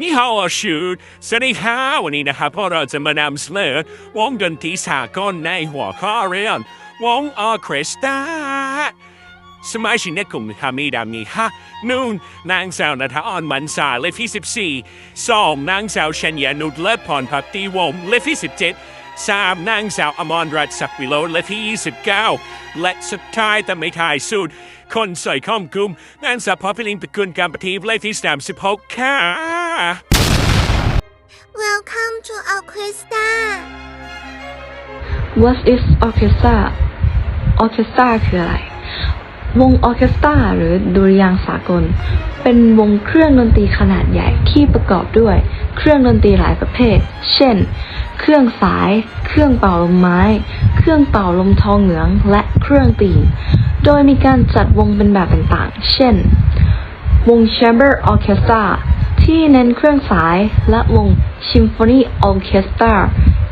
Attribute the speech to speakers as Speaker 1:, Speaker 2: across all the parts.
Speaker 1: นี่ฮาวชูดสวัสดีค่ะวันนี้นะครับพวกเราจะมานำเสนอวงดนตรีสากลในหัวข้อเรียนวงออร์เคสตราสมาชิกในกลุ่มฮามีดามีฮะนุ่นนางสาวนัทออนมันสาเลฟี่สิบสี่สองนางสาวชัญญานุชและพรพักตีวงเลฟี่สิบเจ็ด สามนางสาวอมรรัตน์ศักดิ์วิโรจน์เลขที่ยี่สิบเก้าและสุดท้ายแต่ไม่ท้ายสุด คนใส่ข้อมกลุ่มนางสาวพอพิลินปกุลการปฏิบเลขที่สามสิบหกค่ะ
Speaker 2: Welcome to Orchestra
Speaker 3: What is orchestra orchestra คืออะไร วงออร์เคสตราหรือดุริยางค์สากล เป็นวงเครื่องดนตรีขนาดใหญ่ที่ประกอบด้วย เครื่องดนตรีหลายประเภท เช่น เครื่องสาย เครื่องเป่าลมไม้ เครื่องเป่าลมทองเหลือง และเครื่องตีโดยมีการจัดวงเป็นแบบต่างๆ เช่น วง Chamber Orchestra ที่เน้นเครื่องสาย และวง Symphony Orchestra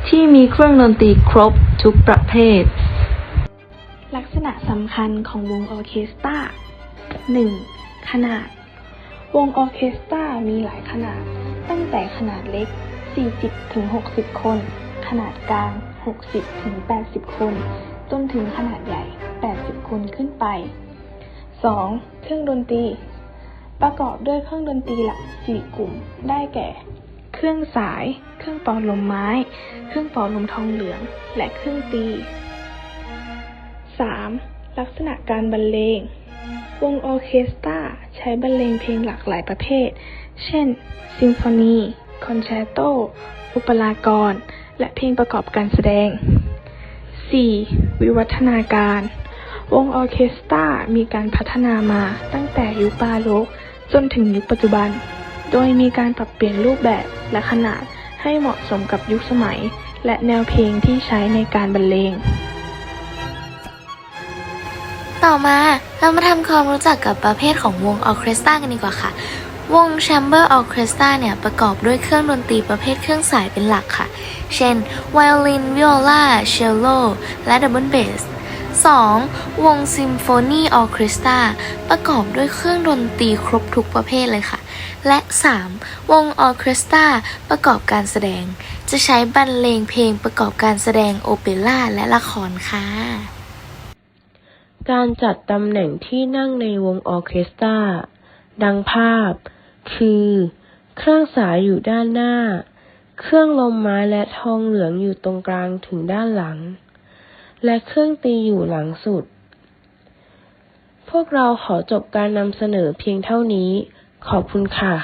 Speaker 3: ที่มีเครื่องดนตรีครบทุกประเภท
Speaker 4: ลักษณะสำคัญของวงออเคสตรา 1. ขนาด วงออเคสตรามีหลายขนาด ตั้งแต่ขนาดเล็ก 40-60 คน ขนาดกลาง 60-80 คน จนถึงขนาดใหญ่ 80 คนขึ้นไป 2. เครื่องดนตรี ประกอบด้วยเครื่องดนตรีหลัก 4 กลุ่ม ได้แก่ เครื่องสาย เครื่องเป่าลมไม้ เครื่องเป่าลมทองเหลือง และเครื่องตี 3. ลักษณะการบรรเลง วงออเคสตราใช้บรรเลงเพลงหลากหลายประเภท เช่น ซิมโฟนี คอนแชร์โต อุปรากร และเพลงประกอบการแสดง 4. วิวัฒนาการ วงออเคสตรามีการพัฒนามาตั้งแต่ยุคบาโรกจนถึงยุคปัจจุบัน โดยมีการปรับเปลี่ยนรูปแบบและขนาดให้เหมาะสมกับยุคสมัย และแนวเพลงที่ใช้ในการบรรเลง
Speaker 5: ต่อมาเรามาทำความรู้จักกับประเภทของวงออเคสตรากันดีกว่าค่ะ วง Chamber Orchestra เนี่ยประกอบด้วยเครื่องดนตรีประเภทเครื่องสายเป็นหลักค่ะ เช่นไวโอลิน วิโอลาเชลโล และดับเบิลเบส 2. วง Symphony Orchestra ประกอบด้วยเครื่องดนตรีครบทุกประเภทเลยค่ะ และ 3. วงออเคสตราประกอบการแสดง จะใช้บรรเลงเพลงประกอบการแสดงโอเปร่าและละครค่ะ
Speaker 6: การจัดตำแหน่งที่นั่งในวงออเคสตราดังภาพ คือ เครื่องสายอยู่ด้านหน้า เครื่องลมไม้และทองเหลืองอยู่ตรงกลางถึงด้านหลัง และเครื่องตีอยู่หลังสุด พวกเราขอจบการนำเสนอเพียงเท่านี้ ขอบคุณค่ะ